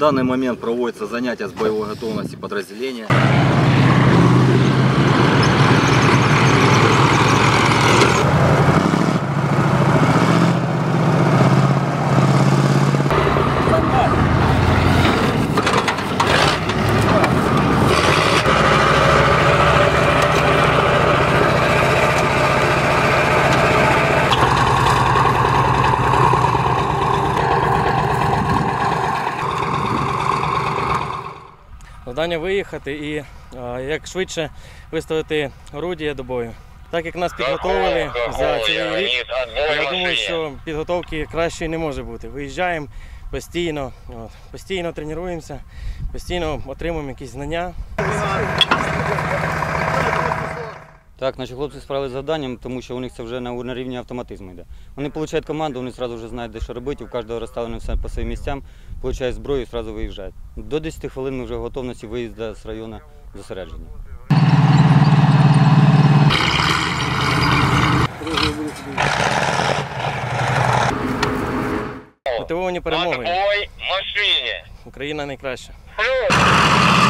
данный момент проводятся занятия с боевой готовности подразделения. Завдання виїхати і а, як швидше виставити орудія до бою. Так як нас підготовили за цілий рік, я думаю, що підготовки кращої не може бути. Виїжджаємо постійно, от, постійно тренуємося, постійно отримуємо якісь знання. Так, наші хлопці справилися з завданням, тому що у них це вже на, на рівні автоматизму йде. Вони отримують команду, вони одразу вже знають, де що робити, у кожного розставлено все по своїм місцям, отримують зброю і одразу виїжджають. До 10 хвилин ми вже в готовності виїзду з району зосередження. Мотивовані перемоги. Україна найкраща. Плюс.